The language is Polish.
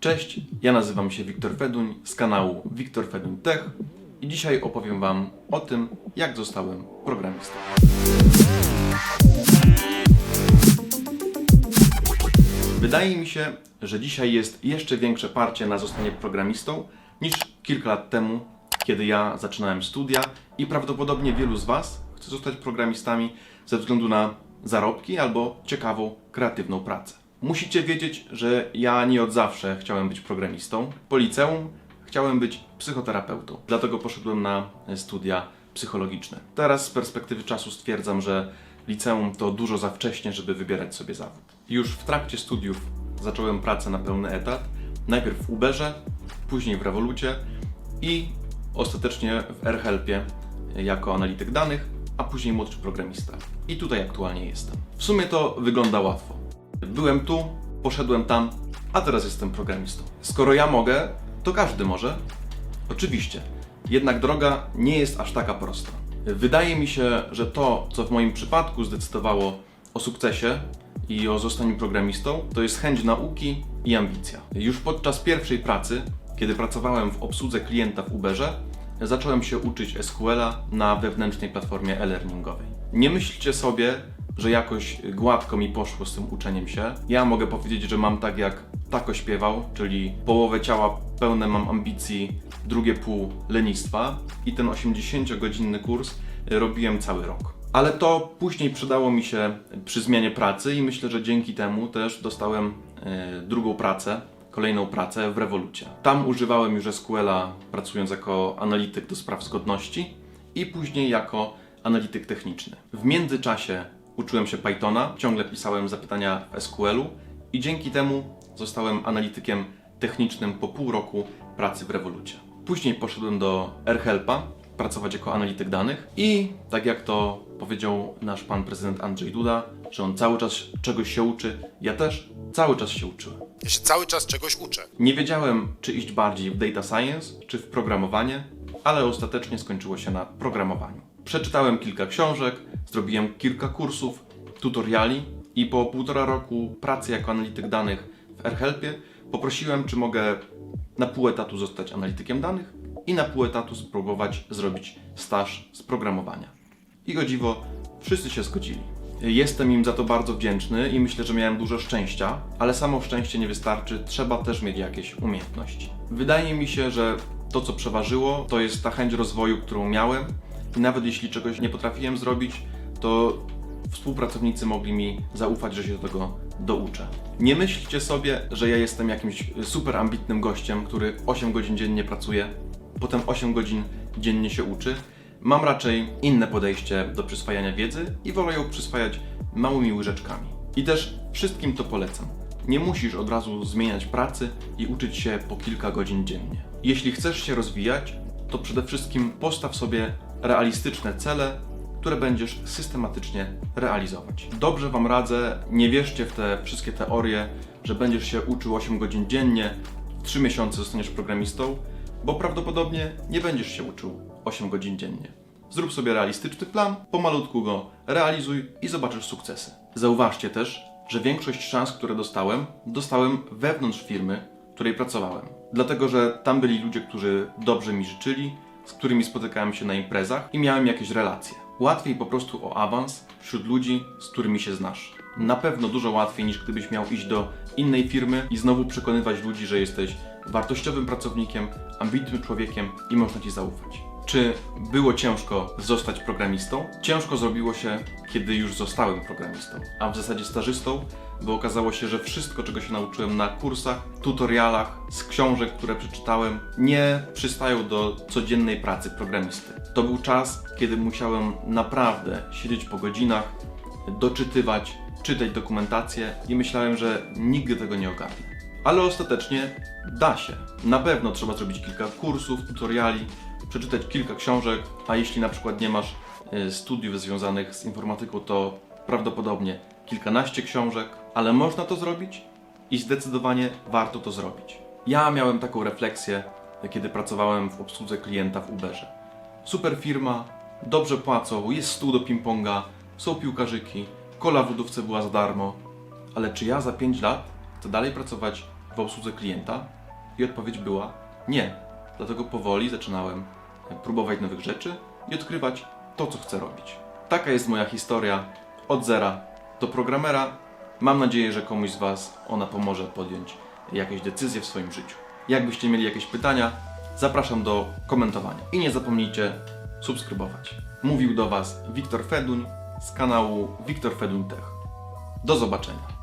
Cześć, ja nazywam się Wiktor Feduń z kanału Wiktor Feduń Tech i dzisiaj opowiem Wam o tym, jak zostałem programistą. Wydaje mi się, że dzisiaj jest jeszcze większe parcie na zostanie programistą niż kilka lat temu, kiedy ja zaczynałem studia i prawdopodobnie wielu z Was chce zostać programistami ze względu na zarobki albo ciekawą, kreatywną pracę. Musicie wiedzieć, że ja nie od zawsze chciałem być programistą. Po liceum chciałem być psychoterapeutą, dlatego poszedłem na studia psychologiczne. Teraz z perspektywy czasu stwierdzam, że liceum to dużo za wcześnie, żeby wybierać sobie zawód. Już w trakcie studiów zacząłem pracę na pełny etat. Najpierw w Uberze, później w Revolucie i ostatecznie w AirHelpie jako analityk danych, a później młodszy programista. I tutaj aktualnie jestem. W sumie to wygląda łatwo. Byłem tu, poszedłem tam, a teraz jestem programistą. Skoro ja mogę, to każdy może. Oczywiście. Jednak droga nie jest aż taka prosta. Wydaje mi się, że to, co w moim przypadku zdecydowało o sukcesie i o zostaniu programistą, to jest chęć nauki i ambicja. Już podczas pierwszej pracy, kiedy pracowałem w obsłudze klienta w Uberze, zacząłem się uczyć SQL-a na wewnętrznej platformie e-learningowej. Nie myślcie sobie, że jakoś gładko mi poszło z tym uczeniem się. Ja mogę powiedzieć, że mam tak jak tako śpiewał, czyli połowę ciała pełne mam ambicji, drugie pół lenistwa i ten 80-godzinny kurs robiłem cały rok. Ale to później przydało mi się przy zmianie pracy i myślę, że dzięki temu też dostałem e, drugą pracę, kolejną pracę w Revolucie. Tam używałem już SQL-a pracując jako analityk do spraw zgodności i później jako analityk techniczny. W międzyczasie uczyłem się Pythona, ciągle pisałem zapytania w SQL-u i dzięki temu zostałem analitykiem technicznym po pół roku pracy w Revolucie. Później poszedłem do AirHelpa, pracować jako analityk danych i tak jak to powiedział nasz pan prezydent Andrzej Duda, że on cały czas czegoś się uczy, ja też cały czas się uczyłem. Ja się cały czas czegoś uczę. Nie wiedziałem, czy iść bardziej w data science, czy w programowanie, ale ostatecznie skończyło się na programowaniu. Przeczytałem kilka książek, zrobiłem kilka kursów, tutoriali i po półtora roku pracy jako analityk danych w AirHelpie poprosiłem, czy mogę na pół etatu zostać analitykiem danych i na pół etatu spróbować zrobić staż z programowania. I o dziwo, wszyscy się zgodzili. Jestem im za to bardzo wdzięczny i myślę, że miałem dużo szczęścia, ale samo szczęście nie wystarczy, trzeba też mieć jakieś umiejętności. Wydaje mi się, że to, co przeważyło, to jest ta chęć rozwoju, którą miałem i nawet jeśli czegoś nie potrafiłem zrobić, to współpracownicy mogli mi zaufać, że się do tego douczę. Nie myślcie sobie, że ja jestem jakimś super ambitnym gościem, który 8 godzin dziennie pracuje, potem 8 godzin dziennie się uczy. Mam raczej inne podejście do przyswajania wiedzy i wolę ją przyswajać małymi łyżeczkami. I też wszystkim to polecam. Nie musisz od razu zmieniać pracy i uczyć się po kilka godzin dziennie. Jeśli chcesz się rozwijać, to przede wszystkim postaw sobie realistyczne cele, które będziesz systematycznie realizować. Dobrze Wam radzę, nie wierzcie w te wszystkie teorie, że będziesz się uczył 8 godzin dziennie, w 3 miesiące zostaniesz programistą, bo prawdopodobnie nie będziesz się uczył 8 godzin dziennie. Zrób sobie realistyczny plan, pomalutku go realizuj i zobaczysz sukcesy. Zauważcie też, że większość szans, które dostałem, dostałem wewnątrz firmy, w której pracowałem. Dlatego, że tam byli ludzie, którzy dobrze mi życzyli, z którymi spotykałem się na imprezach i miałem jakieś relacje. Łatwiej po prostu o awans wśród ludzi, z którymi się znasz. Na pewno dużo łatwiej niż gdybyś miał iść do innej firmy i znowu przekonywać ludzi, że jesteś wartościowym pracownikiem, ambitnym człowiekiem i można ci zaufać. Czy było ciężko zostać programistą? Ciężko zrobiło się, kiedy już zostałem programistą, a w zasadzie stażystą, bo okazało się, że wszystko, czego się nauczyłem na kursach, tutorialach, z książek, które przeczytałem, nie przystają do codziennej pracy programisty. To był czas, kiedy musiałem naprawdę siedzieć po godzinach, doczytywać, czytać dokumentację i myślałem, że nigdy tego nie ogarnę. Ale ostatecznie da się. Na pewno trzeba zrobić kilka kursów, tutoriali, przeczytać kilka książek, a jeśli na przykład nie masz y, studiów związanych z informatyką, to prawdopodobnie kilkanaście książek, ale można to zrobić i zdecydowanie warto to zrobić. Ja miałem taką refleksję, kiedy pracowałem w obsłudze klienta w Uberze. Super firma, dobrze płacą, jest stół do ping-ponga, są piłkarzyki, kola w lodówce była za darmo, ale czy ja za 5 lat chcę dalej pracować w obsłudze klienta? I odpowiedź była nie. Dlatego powoli zaczynałem próbować nowych rzeczy i odkrywać to, co chcę robić. Taka jest moja historia od zera do programera. Mam nadzieję, że komuś z Was ona pomoże podjąć jakieś decyzje w swoim życiu. Jakbyście mieli jakieś pytania, zapraszam do komentowania. I nie zapomnijcie subskrybować. Mówił do Was Wiktor Feduń z kanału Wiktor Feduń Tech. Do zobaczenia.